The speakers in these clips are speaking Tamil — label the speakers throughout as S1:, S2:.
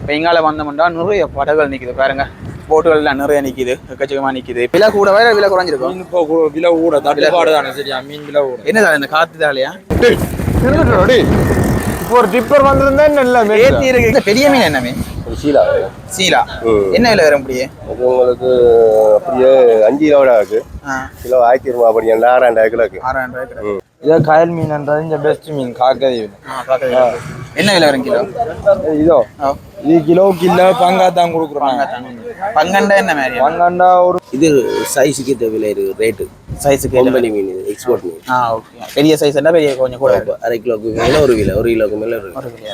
S1: இப்போ இங்கால வந்தோம்னா நிறைய படகுகள் நிக்குது பாருங்க. போட்டுகள் எல்லாம் நிறைய நிக்குது எக்கச்சக்கமா நிக்குது. விலை கூட வேற விலை குறைஞ்சிருக்கும்
S2: மீன் இப்போ விலை கூட தட்டுப்பாடு தானே சரியா? மீன் விலை கூட.
S1: என்னதா இந்த காத்து தாலியா
S3: இப்போ ஒரு டிப்பர் வந்திருந்தா நல்ல
S1: ஏத்தி இருக்கு. இந்த பெரிய மீன் என்ன மீன்?
S4: சீலா.
S1: சீலா. என்ன விலை வரும் அப்படியே
S4: உங்களுக்கு அப்படியே அஞ்சு கிலோட இருக்கு. கிலோ ஆயிரத்தி இருபது அப்படி ஆறாயிரம் கிலோக்கு.
S1: ஆறாயிரம் ரூபாய் கிலோ.
S2: இதே கயல் மீன்ன்றது இந்த பெஸ்ட் மீன் காக்கதி
S1: என்ன விலை வரும் கிலோ?
S2: இதோ.
S1: ஆ,
S2: இது கிலோவுக்கு இல்ல பங்கா தான் கொடுக்குறோம்
S1: பங்கண்டா என்ன மாதிரி?
S2: பங்காண்டா ஒரு
S5: இது சைஸுக்கு விலை இருக்கு ரேட்டு
S1: சைஸுக்கு
S5: கொம்பனி மீன் இது எக்ஸ்போர்ட் மீன்.
S1: ஆ ஓகே பெரிய சைஸ் பெரிய கொஞ்சம் கூட இருக்கும்.
S5: அரை கிலோக்கு மேலே ஒரு கிலோ ஒரு கிலோக்கு மேலே இருக்கு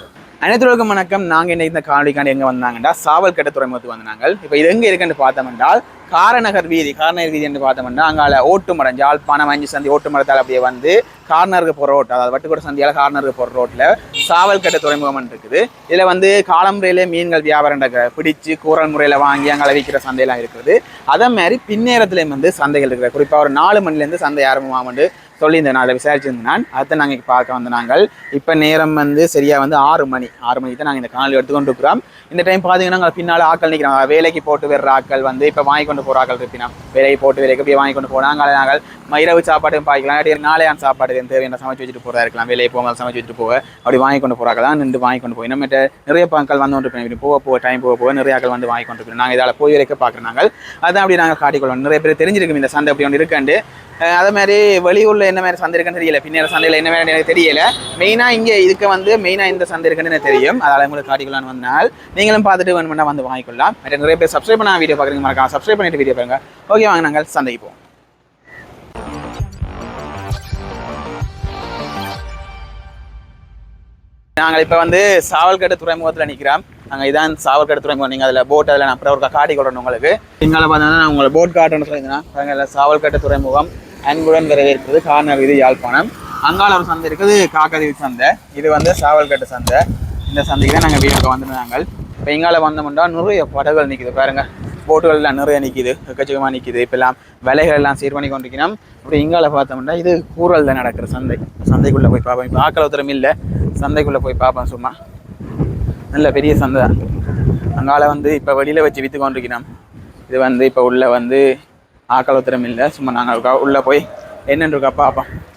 S1: அனைத்துலகம் வணக்கம். நாங்கள் என்ன இந்த காணொலிக்காண்டி எங்கே வந்தாங்கன்னா சாவல்கட்ட துறைமுகத்துக்கு வந்தாங்க இப்போ இது எங்கே இருக்குன்னு பார்த்தோம் என்றால் காரநகர் வீதி காரநகர் வீதி என்று பார்த்தோம்னா அங்கால ஓட்டுமரம் ஜாழ்ப்பாணம் அஞ்சு சந்தி ஓட்டுமரத்தால் அப்படியே வந்து கார்னருக்கு போகிற ரோட் அதாவது வட்டுக்கோட சந்தியால் கார்னருக்கு போகிற ரோட்டில் சாவல்கட்ட துறைமுகம் இருக்குது. இதில் வந்து காலம்புரையிலே மீன்கள் வியாபாரம் பிடிச்சு கூரல் முறையில் வாங்கி அங்கே விற்கிற சந்தையெல்லாம் இருக்குது. அதே மாதிரி பின்னேரத்துலேயும் வந்து சந்தைகள் இருக்கிற குறிப்பாக ஒரு நாலு மணிலேருந்து சந்தை ஆரம்பமாகும்னு சொல்லி இந்த நாளை விசாரிச்சிருந்தான். நான் அதை நாங்கள் பார்க்க வந்த நாங்கள். இப்போ நேரம் வந்து சரியாக வந்து ஆறு மணி. ஆறு மணிக்கு தான் நாங்கள் இந்த காணொலி எடுத்துக்கொண்டு இருக்கிறோம் இந்த டைம் பார்த்தீங்கன்னா நாங்கள் பின்னால் ஆக்கள் நிற்கிறாங்க வேலைக்கு போட்டு வர்ற ஆக்கள் வந்து இப்போ வாங்கி கொண்டு போகிற ஆக்கள் இருப்பினா வேலைக்கு போட்டு வேலைக்கு அப்படியே வாங்கி கொண்டு போனாங்க நாங்கள் இரவு சாப்பாட்டையும் பார்க்கலாம் இல்லாட்டி நாளையான் சாப்பாடு தேவையான சமைச்சு வச்சுட்டு போகிறதா இருக்கலாம். வேலையை போங்க சமைச்சு வச்சுட்டு போக. அப்படி வாங்கி கொண்டு போகிறாங்க தான் நின்று வாங்கி கொண்டு போய். நம்மகிட்ட நிறைய பாக்கள் வந்து கொண்டு போக போக டைம் போக போக நிறைய ஆக்கள் வந்து வாங்கி கொண்டு போய் நாங்கள் இதால் போய் வரைக்கும் பார்க்குறோம் நாங்கள். அதான் அப்படி நாங்கள் காட்டிக்கொள்ளோம் நிறைய பேர் தெரிஞ்சிருக்கும் இந்த சந்தை அப்படி ஒன்று இருக்காண்டு. அதே மாதிரி வெளியூரில் என்ன மாதிரி சந்தை இருக்குன்னு தெரியல. பின்னர் சந்தையில் என்ன மாதிரி எனக்கு தெரியல. மெயினாக இங்கே இதுக்கு வந்து மெயினாக இந்த சந்தை இருக்குன்னு எனக்கு தெரியும். அதால் உங்களுக்கு காட்டிக்கலாம்னு வந்தால் நீங்களும் பார்த்துட்டு வேணுமெண்டா வந்து வாங்கிக்கொள்ளலாம். மற்ற நிறைய பேர் சப்ஸ்கிரைப் பண்ண வீடியோ பார்க்குறீங்க மறக்காம சப்ஸ்கிரைப் பண்ணிட்டு வீடியோ பாருங்க. ஓகே வாங்க நாங்கள் சந்தைக்கு போவோம். நாங்கள் இப்போ வந்து சாவல்கட்டு துறைமுகத்தில் நிற்கிறோம் நாங்கள் இதான் சாவல்கட்டு துறைமுகம். நீங்கள் அதில் போட் அதில் நான் அப்புறம் ஒரு காட்டி கொடுறேன் உங்களுக்கு. எங்களை பார்த்தீங்கன்னா நான் உங்களை போட் காட்டுன்னு சொல்லியிருந்தேன். பாருங்க சாவல்கட்டு துறைமுகம். அன்புடன் வரவேற்பது கார்னர் வீதி யாழ்ப்பாணம். அங்கால ஒரு சந்தை இருக்குது காக்கதீவு சந்தை. இது வந்து சாவல்கட்டு சந்தை. இந்த சந்தைக்கு தான் நாங்கள் வீட்டுக்கு வந்துருந்தாங்க இப்போ எங்கால வந்தோம்னா நிறைய படகுகள் நிற்குது பாருங்க. போட்டுகள்லாம் நிறைய நிற்கிது எக்கச்சக்கமாக நிற்கிது இப்போ எல்லாம் விலைகள் எல்லாம் சீர் பண்ணி கொண்டிருக்கணும் அப்படி இங்கால பார்த்தோம்னா இது கூரல்ல நடக்கிற சந்தை. சந்தைக்குள்ளே போய் பார்ப்போம். இப்போ ஆக்கள் உத்தரம் இல்லை. சந்தைக்குள்ளே போய் பார்ப்போம் சும்மா. நல்ல பெரிய சந்தை தான். அங்கால வந்து இப்போ வெளியில் வச்சு விற்று கொண்டிருக்கிறோம். இது வந்து இப்போ உள்ளே வந்து ஆக்கள் உத்தரம் இல்லை. சும்மா நாங்கள் உள்ளே போய் என்னென்னு இருக்கா? பார்ப்போம்.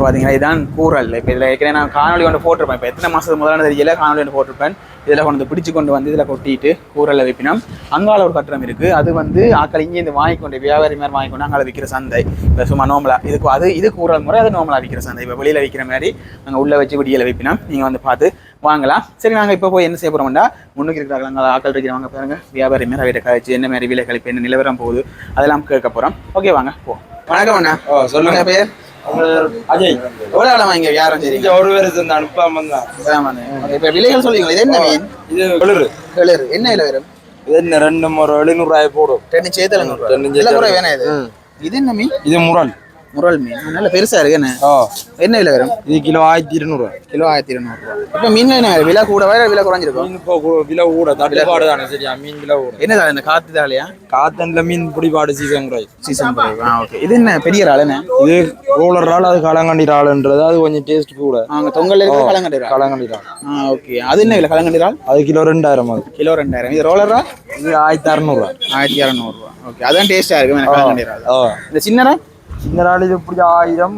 S1: இங்கே பார்த்தீங்கன்னா இதுதான் கூரல் இப்போ இதில் ஏற்கனவே நான் காணொலி கொண்டு போட்டிருப்பேன். இப்போ எத்தனை மாதத்துக்கு முதலான தெரியல காணொலி கொண்டு போட்டிருப்பேன். இதில் கொண்டு பிடிச்சு கொண்டு வந்து இதில் கொட்டிட்டு கூரலில் வைப்பினோம். அங்கால ஒரு கட்டணம் இருக்குது அது வந்து ஆக்கள் இங்கே இந்த வாங்கி கொண்டு வியாபாரி மாதிரி வாங்கி கொண்டு அங்கால விற்கிற சந்தை. இப்போ சும்மா நோமலா இதுக்கு அது இது கூரல் முறை அது நோமலா விற்கிற சந்தை. இப்போ வெளியில் விற்கிற மாதிரி நாங்கள் உள்ளே வச்சு விடியல வைப்பினோம். நீங்கள் வந்து பார்த்து வாங்கலாம். சரி நாங்கள் இப்போ போய் என்ன செய்ய போகிறோம்னா முன்னுக்கு இருக்கிறாங்க அங்கே ஆக்கள் இருக்கிறவங்க பாருங்க. வியாபாரி மாதிரி அவையிட்ட கழிச்சு என்ன மாதிரி விலை கழிப்பு என்ன நிலவரம் போகுது அதெல்லாம் கேட்க போகிறோம் ஓகே வாங்க போ. வணக்கம் அண்ணா.
S2: ஓ சொல்லுங்க.
S1: உங்க பேர்
S2: அஜய்
S1: எவ்வளோ காலமா இங்க
S2: இங்க
S1: செய்றீங்க?
S2: ஒரு வருஷம் அனுப்பாம தான்
S1: இப்ப விலைகள் சொல்லுவீங்களா இது என்ன மீன்?
S2: இது எழுரு
S1: கிளறு என்ன விலை வரும்?
S2: இது என்ன ரெண்டு ஒரு எழுநூறு ரூபாய் போடும்.
S1: ரெண்டு
S2: ரெண்டு.
S1: குறை வேணாம் இது? இது என்ன மீன்?
S2: இது முரல்
S1: முரல் மீன். நல்ல பெருசா இருக்கு என்ன?
S2: ஓ
S1: என்ன விலை வரும்?
S2: இது கிலோ ஆயிரத்தி இருநூறு.
S1: கிலோ ஆயிரத்தி இருநூறு இப்ப மீன் என்ன விலை? கூட வேற விலை குறைஞ்சிருக்கும்
S2: மீன் இப்போ விலை கூட தட்டுப்பாடு தானே சரியா? மீன் விலை கூட.
S1: என்ன சார் இந்த காத்து தாலையா
S2: காத்தன்ல மீன் பிடிப்பாடு சீசன் குறை
S1: சீசன் குறைவு ஆ ஓகே இது என்ன பெரிய இறால் என்ன?
S2: இது ரோலர் இறால் அது கலங்கண்டி இறால்ன்றது அது கொஞ்சம் டேஸ்ட் கூட.
S1: அங்க தொங்கல்ல இருக்க கலங்கண்டி இறால்.
S2: கலங்கண்டி இறால்.
S1: ஆ ஓகே அது என்ன விலை கலங்கண்டி இறால்?
S2: அது கிலோ ரெண்டாயிரம் அது.
S1: கிலோ ரெண்டாயிரம். இது ரோலரா
S2: இது ஆயிரத்தி அறநூறுவா
S1: ஆயிரத்தி இரநூறுவா ஓகே அதான் டேஸ்டா இருக்கு எனக்கு கலங்கண்டி இறால். இந்த சின்னரா
S2: சின்ன இறால் இது இப்படி ஆயிரம்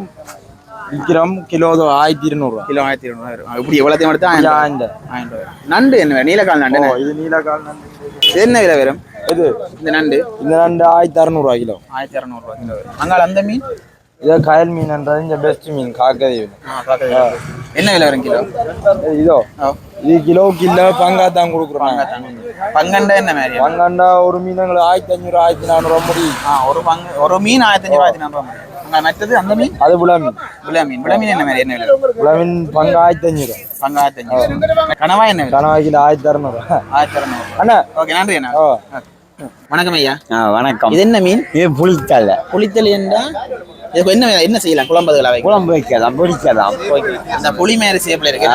S2: விற்கிறோம் கிலோ ஆயிரத்தி இருநூறுவா
S1: கிலோ ஆயிரத்தி இருநூறு இப்படி எவ்வளோத்தையும் எடுத்து ஆயிரம் ஆயிரம். நண்டு என்ன? நீலக்கால் நண்டு?
S2: இது நீலக்கால் நண்டு.
S1: என்ன விலை வரும்?
S2: இது?
S1: இந்த நண்டு.
S2: இந்த ரெண்டு ஆயிரத்தி அறநூறுவா கிலோ.
S1: ஆயிரத்தி இரநூறுவா கிலோ வரும். அங்கால அந்த மீன்?
S2: இது கயல் மீன்ன்றது இந்த பெஸ்ட் மீன் காக்கதி
S1: என்ன விலை வரும் கிலோ?
S2: இது. இதோ கிலோவுக்கு இல்ல பங்கா தான் கொடுக்குறோம்.
S1: பங்கண்டா என்ன மாதிரி?
S2: பங்காண்டா ஒரு மீன் எங்களுக்கு ஆயிரத்தி அஞ்சூறு ஆயிரத்தி நானூறுவா முடி.
S1: ஆ ஒரு பங்கு ஒரு மீன் ஆயிரத்தி அஞ்சு ஆயிரத்தி அங்க மற்றது அந்த மீன்?
S2: அது புலா மீன்.
S1: விலை மீன். விலை மீன் என்ன மாதிரி? என்ன விலை?
S2: புலா மீன் பங்கு ஆயிரத்தி அஞ்சூறு
S1: பங்கு ஆயிரத்தி அஞ்சு கனவா என்ன
S2: கனவா கிலோ ஆயிரத்தி அறநூறுவா
S1: ஆயிரத்தி இரநூறு
S2: அண்ணா.
S1: ஓகே நன்றி அண்ணா. வணக்கம் ஐயா.
S6: வணக்கம்.
S1: இது என்ன மீன்?
S6: இது புளித்தலை.
S1: புளித்தல் என்றா? இதுக்கு என்ன என்ன செய்யலாம்? குழம்புகளா
S6: குழம்பு வைக்கலாம் பொரிக்கலாம்.
S1: அந்த புளி மாதிரி சேப்ல இருக்கு.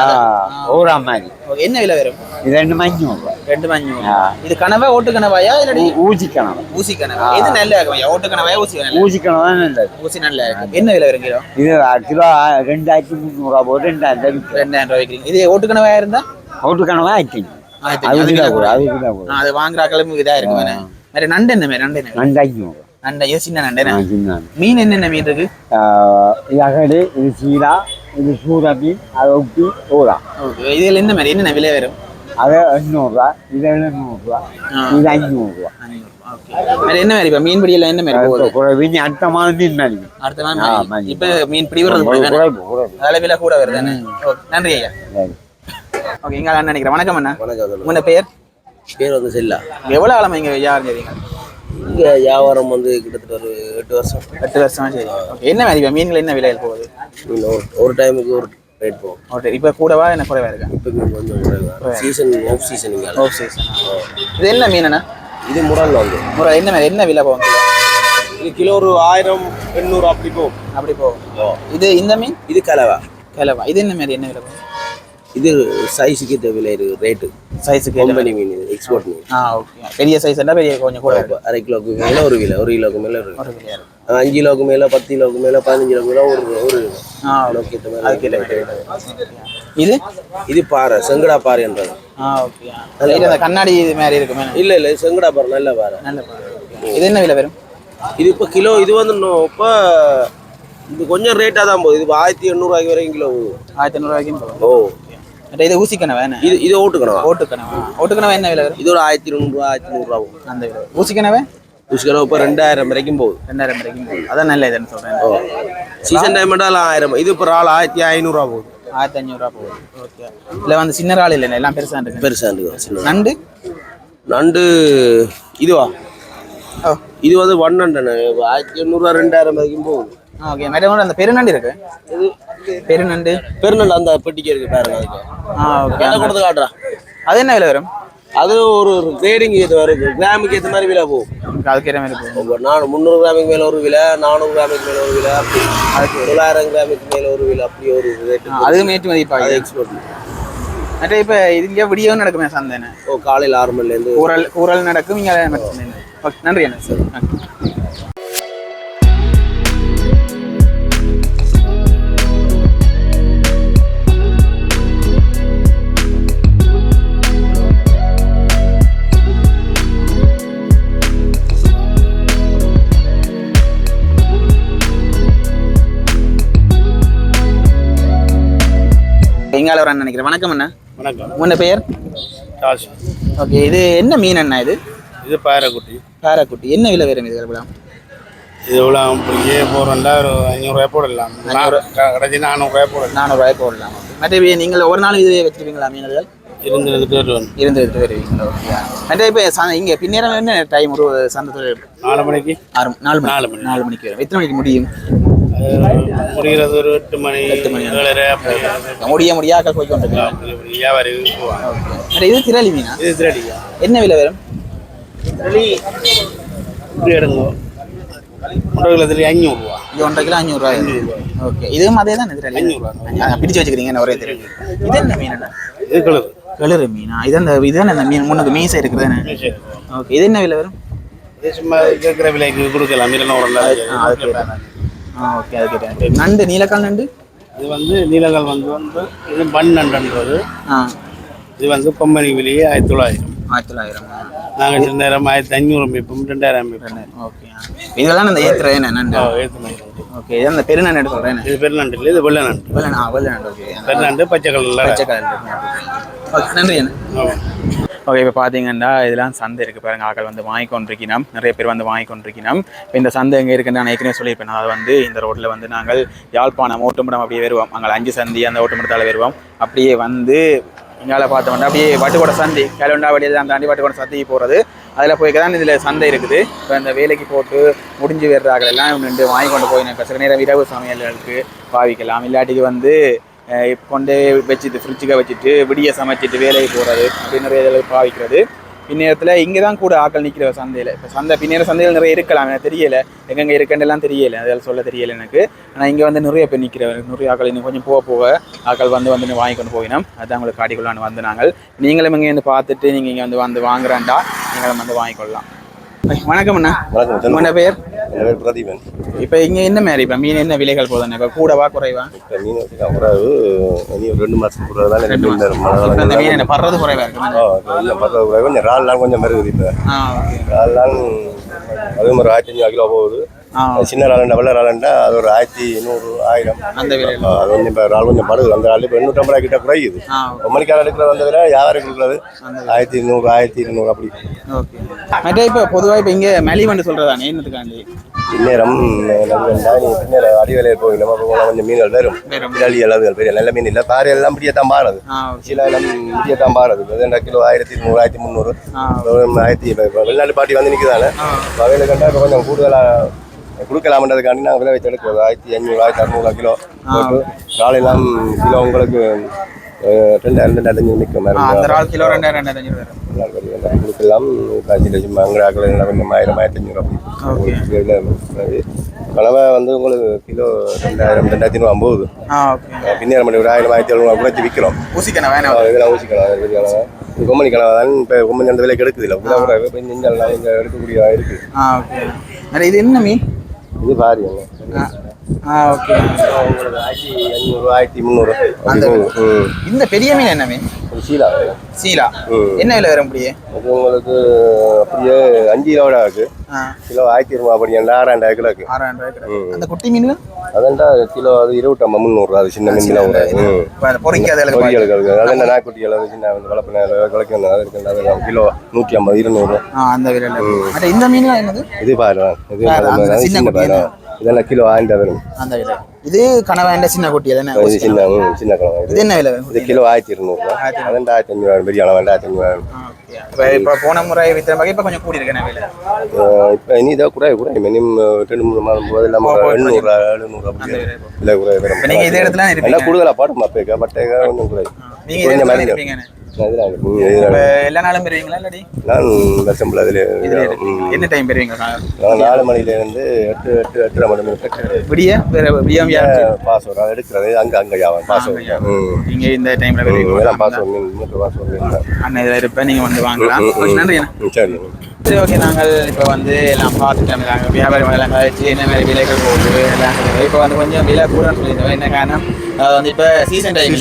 S6: ஊரா மாதிரி.
S1: என்ன விலை வரும்?
S6: இது ரெண்டு மஞ்சள்
S1: ரெண்டு மஞ்சள்
S6: ஆ.
S1: இது கனவா ஓட்டு கனவாயா இல்லாட்டி
S6: ஊசிக்கணும்
S1: ஊசி கனவா? எது நல்லா இருக்கும்? ஓட்டு கனவாயா ஊசி கனவா?
S6: ஊசிக்கணும் தான் நல்லது
S1: ஊசி நல்லா இருக்கு. என்ன விலை வரும் கிலோ?
S6: இது கிலோ ரெண்டாயிரத்தி முந்நூறுவா போட்டு ரெண்டாயிரம்
S1: ரெண்டாயிரம் ரூபாய் விற்கிறீங்க இது ஓட்டு கனவாயா இருந்தா?
S6: ஒரு கனவா ஆயிரத்தி அது
S1: வாங்குற கிளம்பு இதா இருக்கும் நண்டு என்ன மாதிரி நண்டு என்ன?
S6: ஐநூறு.
S1: நண்டு சின்ன நண்டு மீன் என்னென்ன மீன் இருக்கு
S6: அகடு இது சீலா இது மீன் அது ஒப்பி ஊரா
S1: ஓகே இதுல என்ன மாதிரி என்னென்ன விலை வரும்
S6: அது எண்ணூறுரூவா இது எழுநூறுரூவா. இது அஞ்சூறுரூவா
S1: ஓகே வேற என்ன மாதிரி இப்ப மீன் பிடியில என்ன மாதிரி
S6: நீ அடுத்த மாதம் மீன் நினைக்கும்
S1: அடுத்த மாதிரி.
S6: மணி.
S1: இப்ப மீன் பிடி வர்றது விலை கூட வருது நன்றி ஐயா ஓகே இங்க அண்ணா நினைக்கிறேன் வணக்கம் அண்ணா
S5: வணக்கம்
S1: பேர்
S5: பேர் வந்து செல்லா
S1: எவ்வளவு ஆழமா இங்க வியாபாரம் செய்றீங்க
S5: இங்கே வியாபாரம் வந்து கிட்டத்தட்ட ஒரு எட்டு வருஷம்.
S1: எட்டு வருஷமா சரி. ஓகே என்ன மீன்கள் என்ன விலையில் போகுது?
S5: மீன் ஒரு ஒரு டைமுக்கு ஒரு ரேட் போகும்.
S1: ஓகே இப்ப கூடவா என்ன குறைவா இருக்கா?
S5: இப்போ கொஞ்சம் குறைவு. Season off season
S1: off season இது என்ன மீன் அண்ணா?
S5: இது முரல் வந்து.
S1: முறை என்ன என்ன விலை போகும்?
S5: இது கிலோ ஒரு ஆயிரம் எண்ணூறு அப்படி போகும்.
S1: அப்படி போகும். இது இந்த மீன்?
S5: இது கலவா.
S1: கிலவா. இது என்ன மாதிரி என்ன விலை போகும்?
S5: இது சைஸுக்கு இந்த விலை இருக்கு ரேட்டு
S1: சைஸுக்கு
S5: கம்பெனி மீன் இது எக்ஸ்போர்ட் மீன்.
S1: ஆ ஓகே பெரிய சைஸ் இருந்தா பெரிய கொஞ்சம் கூட இருக்கும்
S5: அரை கிலோக்கு மேலே ஒரு கிலோ ஒரு கிலோக்கு மேலே ஒரு கிலோ. அஞ்சு கிலோக்கு மேலே பத்து கிலோக்கு மேலே பதினஞ்சு கிலோக்கு மேலே ஒரு ஒரு கிலோ.
S1: ஆ
S5: ஏற்ற
S1: ஏற்ற இது?
S5: இது பாறை செங்கடா பாறைன்றது
S1: ஆ ஓகே அந்த கண்ணாடி இது மாதிரி இருக்குமே?
S5: இல்லை இல்லை செங்கடா பாறை நல்ல பாறை.
S1: நல்ல பாரு. இது என்ன விலை வரும்?
S5: இது இப்போ கிலோ இது வந்து இப்போ இது கொஞ்சம் ரேட்டாக தான் போகுது. இது ஆயிரத்தி எண்ணூறுவாய்க்கு வரைக்கும் கிலோ போகுது
S1: ஆயிரத்தி போகும்
S5: ஓ.
S1: இது ஊசிக்கணவா என்ன? இது
S5: இது இது ஓட்டுக்கணும்
S1: ஓட்டுக்கணவா ஓட்டுக்கணவா என்ன விலை வரும்?
S5: இது ஒரு ஆயிரத்தி இரநூறுவா ஆயிரத்தி நூறுரூவா போகும்.
S1: அந்த விலை. ஊசிக்கணவே
S5: புஷ்கரம் இப்போ ரெண்டாயிரம் வரைக்கும் போகுது.
S1: ரெண்டாயிரம் வரைக்கும் போகும் அதான் நல்ல இதுன்னு சொல்றேன்.
S5: ஓ. சீசன் டைம் மட்டும் ஆயிரம். இது இப்போ ஆள் ஆயிரத்தி ஐநூறுரூவா போகுது.
S1: ஆயிரத்தி அஞ்சூறுவா போகுது. ஓகே. இல்லை வந்து சின்ன இறால் இல்லை எல்லாம் பெருசா இருக்கு.
S5: பெருசாக இருக்கு.
S1: நண்டு?
S5: நண்டு இதுவா?
S1: ஓ.
S5: இது வந்து ஒன் ஹண்ட்ரட் ஆயிரத்தி எண்ணூறுவா ரெண்டாயிரம் வரைக்கும் போகுது
S1: ஓகே மேடம் அந்த பெருநண்டு இருக்கு. பெருநண்டு.
S5: பெருநண்டு அந்த பெட்டிக்கு இருக்கு பாருங்க அதுக்கு. என்ன கொடுத்து காட்டுறா.
S1: அது என்ன விலை வரும்?
S5: அது ஒரு கிரேடிங் இது வருது கிராமுக்கு ஏற்ற மாதிரி விலை போகும்.
S1: அதுக்கு ஏற்ற மாதிரி போகும்.
S5: நானூறு முந்நூறு கிராமுக்கு மேலே ஒரு விலை நானூறு கிராமுக்கு மேலே ஒரு விலை அப்படி. அதுக்கு. தொள்ளாயிரம் கிராமுக்கு மேலே ஒரு விலை அப்படி ஒரு ரேட்டு
S1: ஆ, அது மேட்டு மதிப்பாக
S5: அது எக்ஸ்போர்ட்
S1: மற்ற இப்போ இதுங்க விடியோ நடக்குமே சந்தைன்னு.
S5: ஓ காலையில் ஆறு மணிலேருந்து
S1: கூறல் கூறல் நடக்கும் இங்கே ஓகே நன்றி அண்ணா. சார். எங்கால அண்ணன் நினைக்கிறேன். வணக்கம் அண்ணா.
S3: வணக்கம்.
S1: உன்ன பெயர்? ஓகே இது என்ன மீன் அண்ணா இது?
S3: இது பாறைக்குட்டி
S1: பாராக்குட்டி. என்ன விலை வரும் இது கிளம்பலாம்
S3: இது எவ்வளோ இப்படியே போகிறோம்டா ஒரு ஐநூறுரூவா போடலாம். கடைசி நானூறுரூவா போடலாம்.
S1: நானூறுரூவாய் போடலாம். மற்ற நீங்கள் ஒரு நாள் இதுவே வச்சிருப்பீங்களா மீன்கள்?
S3: இருந்து இருந்துட்டு வருவேன்
S1: இருந்து எடுத்து வருவீங்களா? ஓகே மற்ற இப்போ ச- இங்கே பின்னேரம் என்ன டைம் ஒரு சந்தத்தில்
S3: நாலு மணிக்கு.
S1: ஆறு நாலு மணி.
S3: நாலு மணி.
S1: நாலு மணிக்கு வரும். எத்தனை மணிக்கு முடியும்?
S3: முடிகிறது ஒரு எட்டு மணி எட்டு மணி. ஏழரை
S1: முடிய முடியாக்க போய் கொண்டிருக்கேன்
S3: அப்படி இப்படி வியாபாரி போவாங்க
S1: இது திரளி மீனா?
S3: இது திருடியா
S1: என்ன விலை வரும்?
S3: திருடி இப்படி எடுங்க. ஒன்றரை கிலோத்துல அஞ்சூறுரூவா
S1: இது ஒன்றரை கிலோ அஞ்சூறுரூவா ஓகே. இதுவும் அதே தான் திரளி?
S3: அஞ்சூறுரூவா
S1: பிடிச்சு வச்சுக்கிறீங்க ஒரே திரளி இது என்ன மீன்
S3: இது கலர்
S1: கிளறு மீனா? இது அந்த இதுதானே அந்த மீன்? முன்னுக்கு மீசை இருக்குதானே ஓகே. இது என்ன விலை வரும்?
S3: இது சும்மா கேட்குற விலைக்கு கொடுக்கலாம். மீன் ஒரு
S1: ஆ ஓகே அதுக்கு கேட்டேன். நண்டு நீலக்கால் நண்டு?
S3: இது வந்து நீலங்கள் வந்து வந்து இது பன்னெண்டுன்றது
S1: ஆ.
S3: இது வந்து கொம்பனி விலையே ஆயிரத்தி தொள்ளாயிரம்.
S1: ஆயிரத்தி தொள்ளாயிரம்?
S3: நாங்கள் ரெண்டாயிரம் ஆயிரத்தி ஐநூறு மீட்போம் ரெண்டாயிரம் மீட்போம்
S1: ஓகே இதெல்லாம் அந்த என்ன நண்டு?
S3: ஏற்றுமதி
S1: ஓகே இது அந்த பெருநண்டு சொல்கிறேன்
S3: இது பெருநண்டு இல்லை இது வெள்ளை நண்டு.
S1: வெள்ளை வெள்ளை நண்டு ஓகே
S3: பெருநண்டு பச்சை கலரில்.
S1: பச்சை கலர் ஓகே நன்றி அண்ணா. ஓகே இப்போ பார்த்தீங்கன்னா இதெல்லாம் சந்தை இருக்குது பாருங்க. ஆக்கள் வந்து வாங்கி கொண்டிருக்கணும் நிறைய பேர் வந்து வாங்கி கொண்டிருக்கணும் இப்போ இந்த சந்தை எங்கே இருக்குன்னு நான் ஏற்கனவே சொல்லியிருப்பேன். அது வந்து இந்த ரோட்டில் வந்து நாங்கள் யாழ்ப்பாணம் ஓட்டுமடம் அப்படியே வருவோம். நாங்கள் அஞ்சு சந்தி அந்த ஓட்டுமடத்தால் வருவோம். அப்படியே வந்து இங்கால பார்த்தோம்னா அப்படியே வட்டுக்கோட சந்தி கேலண்டா வழியில் அந்த தாண்டி வட்டுக்கோட சந்தி போகிறது அதில் போய்க்க தான் இதில் சந்தை இருக்குது. இப்போ இந்த வேலைக்கு போட்டு முடிஞ்சு வர்றாங்க எல்லாம் நின்று வாங்கி கொண்டு போய் இப்போ சில நேரம் இரவு சமையல்களுக்கு பாவிக்கலாம். இல்லாட்டிக்கு வந்து கொண்டு வச்சுட்டு ஃப்ரிட்ஜுக்கு வச்சுட்டு விடிய சமைச்சிட்டு வேலைக்கு போகிறது அப்படி நிறைய இதில் பாவிக்கிறது. பின்னேரத்தில் இங்கே தான் கூட ஆட்கள் நிற்கிற சந்தையில். இப்போ சந்தை பின்னேற சந்தையில் நிறைய இருக்கலாம் எனக்கு தெரியல. எங்கெங்கே இருக்குன்றெல்லாம் தெரியல. அதில் சொல்ல தெரியல எனக்கு. ஆனால் இங்கே வந்து நிறைய பேர் நிற்கிறவர் நிறைய ஆட்கள் இன்னும் கொஞ்சம் போக போக ஆட்கள் வந்து வந்து வாங்கி கொண்டு போயினோம். அதான் உங்களுக்கு காட்டிக்கொள்ளான்னு வந்து நாங்கள். நீங்களும் இங்கே வந்து பார்த்துட்டு நீங்கள் இங்கே வந்து வந்து வாங்குறாண்டா நீங்களும் வந்து வாங்கிக்கொள்ளலாம். வணக்கம் அண்ணா.
S4: வணக்கம்
S1: உங்களோட பேர்
S4: பிரதீபன்.
S1: இப்போ இங்க என்ன மாதிரி? இப்போ மீன் என்ன விலைகள் போதும் இப்போ கூடவா குறைவா?
S4: இப்போ மீன் குறைவு இனி ஒரு ரெண்டு மாதத்துக்கு கூட தான்
S1: ரெண்டு
S4: மீன்
S1: இப்போ இந்த மீன் என்ன படுறது குறைவா இருக்கு?
S4: குறைவு. கொஞ்சம் ரால் நாள் கொஞ்சம் மருகுது இப்போ.
S1: ஆ ஓகே.
S4: ரால் நாள் அதே மாதிரி ஆயிரத்தி அஞ்சூறு கிலோ போகுது. சின்ன ராலண்டா வெள்ளை ராலண்டா அது ஒரு ஆயிரத்தி நூறு ஆயிரம்.
S1: அந்த
S4: அது கொஞ்சம் இப்போ ரால் கொஞ்சம் படுது அந்த ரால் இப்போ எண்ணூற்றம்பது ரூபா கிட்ட குறையுது.
S1: ஆ.
S4: மணிக்கால எடுக்கிற வந்ததுல வியாபாரம் கொடுக்குறது ஆயிரத்தி நூறு ஆயிரத்தி இருநூறு அப்படி.
S1: ஓகே. மற்ற இப்போ பொதுவாக இப்போ இங்கே மெலிவண்டு சொல்கிறதானே என்னத்துக்காண்டி?
S4: இந்நேரம் அடிவேலையில் போய் நம்ம கொஞ்சம் மீன்கள் வரும். இடாலி அளவுகள் பெரிய நல்ல மீன் இல்லை. பாறை எல்லாம் இப்படியே தான் பாருது. சில எல்லாம் இப்படியே தான் பாருது. ரெண்டு கிலோ ஆயிரத்தி இருநூறு ஆயிரத்தி முந்நூறு? ஆயிரத்தி வெளிநாட்டு பாட்டி வந்து நிற்குதானே வகையில் கண்டா கொஞ்சம் கூடுதலாக கொடுக்கலாம்ன்றதுக்காண்டி நாங்கள் விலை வச்சு எடுக்கிறது ஆயிரத்தி அஞ்சூறு ஆயிரத்தி அறுநூறு கிலோ போட்டு காலையெல்லாம் கிலோ உங்களுக்கு ரெண்டாயிரம் ரெண்டாயிரத்தி அஞ்சூறு நிற்கும்
S1: அந்த இறால் கிலோ ரெண்டாயிரம் அஞ்சூறு
S4: கொடுக்கலாம். காய்ச்சி சும்மா அங்கடாக்கள் கொஞ்சம் ஆயிரம் ஆயிரத்தி அஞ்சூறு. அப்படி. கனவை வந்து உங்களுக்கு கிலோ ரெண்டாயிரம் ரெண்டாயிரத்தி நூறு ஐம்பது. பின்னேரம் பண்ணி ஒரு ஆயிரம் ஆயிரத்தி எழுநூறு குறைச்சி விற்கிறோம். இதெல்லாம் ஊசி கனவா பெரிய கனவா. இது கொம்மணி கனவா தான். இப்போ கொம்மணி அந்த விலைக்கு எடுக்குது இல்லை. எடுக்கக்கூடிய இருக்கு.
S1: ஆ ஓகே. அண்ணா இது என்ன மீன்?
S4: இது பாரு
S1: ஆ ஓகே.
S4: உங்களுக்கு ஆயிரத்தி அஞ்சூறு ஆயிரத்தி முந்நூறு.
S1: இந்த பெரிய மீன் என்ன மீன்?
S4: சீலா
S1: சீலா. என்ன விலை வரும் அப்படியே
S4: உங்களுக்கு அப்படியே அஞ்சு கிலோட இருக்கு. கிலோ ஆயிரத்தி இருநூறு அப்படி ஆறாயிரம் கிலோ. இருக்கு
S1: ஆறாயிரம் அந்த குட்டி மீன்
S4: அதான்டா கிலோ அது இருபத்தம்பது முந்நூறுரூவா அது சின்ன மீன் ஒரு
S1: பொறிக்காத
S4: இருக்கு அது என்ன நாய்க்குட்டிகள் அது சின்ன வளர்ப்பு குலைக்கணும் அது இருக்கு அது கிலோ நூற்றி ஐம்பது இருநூறு.
S1: அந்த விலையில இந்த மீன் என்னது?
S4: இது பாரு இது
S1: சின்ன
S4: சின்ன
S1: குட்டி
S4: பாரு இதெல்லாம் கிலோ ஆயிரம் வரும்.
S1: அந்த விலை. இது கனவாண்ட சின்ன குட்டி தானே
S4: இது சின்ன சின்ன கிழமை
S1: இது. என்ன விலை
S4: இது கிலோ ஆயிரத்தி இருநூறுவா அதான் ஆயிரத்தி அஞ்சூறு பெரிய அளவு ஆயிரத்தி அஞ்சூறு
S1: இப்போ போன முறை வித்திர வகை இப்போ கொஞ்சம் கூடி இருக்கேன் விலை.
S4: இப்போ இனி இதை கூட கூட மினிமம் ரெண்டு மூணு மாதம் போது இல்லாமல் எண்ணூறு எழுநூறு அப்படி இல்லை கூட வரும்
S1: நீங்கள் இதே இடத்துல
S4: கூடுதலாக பாடும் அப்பேக்கா பட்டேக்கா ஒன்றும் கூட
S1: நீங்கள் எல்லா நாளும் பெறுவீங்களா இல்லாடி
S4: நான்
S1: இதுல. என்ன டைம் பெறுவீங்க
S4: நான் நாலு மணிலேருந்து எட்டு எட்டு எட்டரை மணி
S1: விடிய விடியாம
S4: பாஸ்வேர்டு அதை எடுக்கிறது அங்கே அங்கே ம்.
S1: நீங்க இந்த டைம்ல
S4: ம்,
S1: பெறுவீங்க
S4: இதெல்லாம் பாஸ்வேர்டு மூன்று பாஸ்வேர்டு
S1: அண்ணன் இதில் இருப்பேன் நீங்கள் வந்து வாங்கலாம். நன்றி
S4: சரி
S1: சரி ஓகே நாங்கள் இப்போ வந்து எல்லாம் பார்த்துட்டோம் நாங்கள் வியாபாரம் எல்லாம் கழிச்சு என்ன மாதிரி விலைகள் போகுது எல்லாம் இப்போ வந்து கொஞ்சம் விலை கூட சொல்லியிருந்தோம் என்ன காரணம்? அது வந்து இப்போ சீசன் டைம்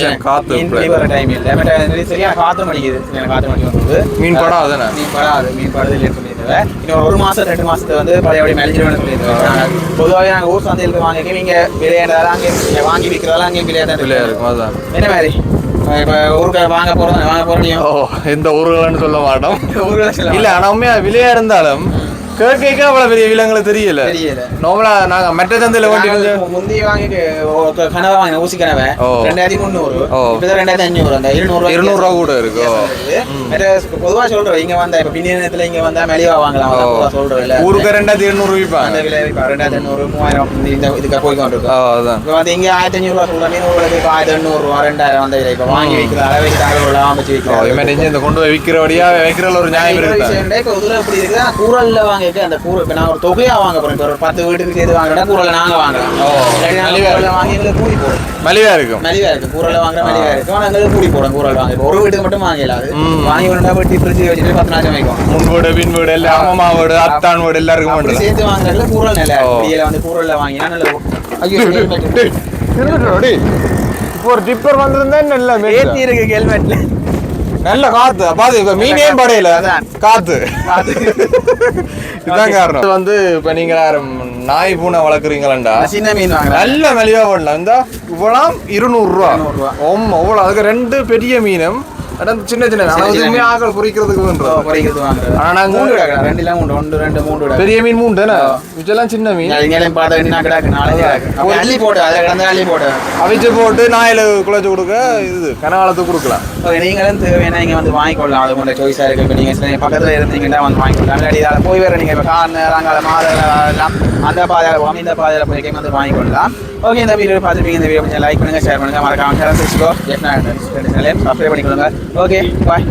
S1: வர டைம் இல்லை. பட் சரியான காற்று மடிக்குது சரியான காற்று மடிக்கு வந்து
S2: மீன் படாது தானே?
S1: மீன் படாது. மீன் படாது இல்லைன்னு சொல்லியிருந்தேன் இன்னும் ஒரு மாதம் ரெண்டு மாதத்துக்கு வந்து பழையபடி மெலிஞ்சிருவேன் சொல்லியிருந்தோம் நாங்கள் பொதுவாகவே நாங்கள் ஊர் சந்தையில் வாங்கி இங்கே விளையாடுறதா அங்கே வாங்கி விற்கிறதெல்லாம் அங்கேயும் விளையாட
S2: அதான்.
S1: என்ன மாதிரி? இப்போ ஊருக்கு வாங்க போகிறோம் வாங்க போகிறோம்
S2: ஓ எந்த ஊர்கள்னு சொல்ல மாட்டோம்.
S1: ஊரில்
S2: இல்ல ஆனா உண்மையா விலையா இருந்தாலும் கேட்க அவ்வளவு பெரிய விலங்குகள் தெரியல.
S1: தெரியல.
S2: நாங்க மெட்ட சந்தையில வந்து
S1: முந்தைய வாங்கி கனவா வாங்கின ஊசி கனவை. ரெண்டாயிரத்தி முந்நூறு. இப்போ ரெண்டாயிரத்தி அஞ்சூறு அந்த இருநூறு
S2: இருநூறு ரூபா கூட இருக்கு? ஓ.
S1: பொதுவா சொல்றோம் இங்க வந்தா இப்ப பின்னிய நேரத்துல இங்க வந்தா மெலிவா வாங்கலாம். சொல்றோம் இல்ல
S2: ஊருக்கு ரெண்டாயிரத்தி இருநூறு
S1: அந்த
S2: விற்பாங்க
S1: ரெண்டாயிரத்தி எண்ணூறு மூவாயிரம் இந்த இதுக்கு போய் கொண்டிருக்கோம்
S2: அதான்.
S1: இப்போ வந்து இங்க ஆயிரத்தி அஞ்சூறு ரூபா மீன் உங்களுக்கு இப்போ ஆயிரத்தி எண்ணூறு ரூபா ரெண்டாயிரம் அந்த விலை. இப்போ வாங்கி வைக்கிற அளவுக்கு
S2: ஓ
S1: வைக்கிறாங்க
S2: இமேஜ் இந்த கொண்டு போய் விற்கிறபடியா விற்கிறதுல ஒரு நியாயம் இருக்கு?
S1: விஷயம் இப்போ வாங்கிட்டு அந்த கூர இப்போ நான் ஒரு தொகையா வாங்க போறேன். இப்போ ஒரு பத்து வீட்டுக்கு சேர்த்து வாங்கினா கூரல்ல நாங்க வாங்கலாம்
S2: ஓ,
S1: இல்லாட்டி நாங்க
S2: மலிவா
S1: கூரல்ல வாங்கி எங்களுக்கு கூலி போடும்.
S2: மலிவா இருக்கும்.
S1: மலிவா இருக்கு கூரல்ல வாங்குற மலிவா இருக்கு ஆனா எங்களுக்கு கூலி போடும். கூரல் வாங்கி இப்போ ஒரு வீட்டுக்கு மட்டும் வாங்கல அது. வாங்கி வேணும்னா வெட்டி ஃப்ரிட்ஜ் வச்சுட்டு பத்து நாள் வைக்கும்
S2: முன் வீடு பின் வீடு எல்லாம் அம்மா வீடு அத்தான் வீடு எல்லாருக்கும்
S1: சேர்த்து வாங்குறதுல கூரல் நல்லா வந்து கூரல்ல வாங்கினா நல்ல ஐயோ.
S2: இப்போ ஒரு டிப்பர் வந்திருந்தா நல்ல
S1: ஏத்தி இருக்கு ஹெல்மெட்ல
S2: நல்ல காத்து. பாத்து இப்ப மீனே படையல. காத்து. இதுதான் காரணம். வந்து இப்ப நீங்க நாய் பூனை வளர்க்குறீங்களா
S1: சின்ன மீன்
S2: நல்ல மலிவா பண்ணலாம் இந்த இவ்வளவு? இருநூறு ரூபா. ஆமா அவ்வளவு. அதுக்கு ரெண்டு பெரிய மீனும் சின்ன சின்ன
S1: மீன்.
S2: ஆக்கள் பொறிக்கிறதுக்கு நாங்க
S1: கிடக்கு
S2: பெரிய மீன் மூணு தானே? இதெல்லாம் சின்ன மீன்.
S1: அள்ளி போடு அதை கிடந்து அள்ளி போடு.
S2: அவிச்சு போட்டு நாயில குழச்சு கொடுக்க இது கனகாலத்துக்கு கொடுக்கலாம்.
S1: நீங்களும் தேவையான இங்கே வந்து வாங்கிக்கொள்ளலாம். அது உங்களோட இப்போ நீங்கள் சில பக்கத்தில் இருந்தீங்கன்னா வந்து வாங்கிக்கொள்ளலாம். இல்லாட்டி இதில் போய் வேறு இப்போ கார் நேரங்கால மாத எல்லாம் அந்த பாதையில் இந்த பாதையில் போய் வந்து வாங்கிக்கொள்ளலாம். ஓகே இந்த வீடியோ பார்த்துருப்பீங்க இந்த வீடியோ கொஞ்சம் லைக் பண்ணுங்கள் ஷேர் பண்ணுங்கள் மறக்காம சேனல் சிக்ஸ்கோ எஃப் நைன் சப்ஸ்கிரைப் பண்ணிக்கொள்ளுங்க ஓகே பாய்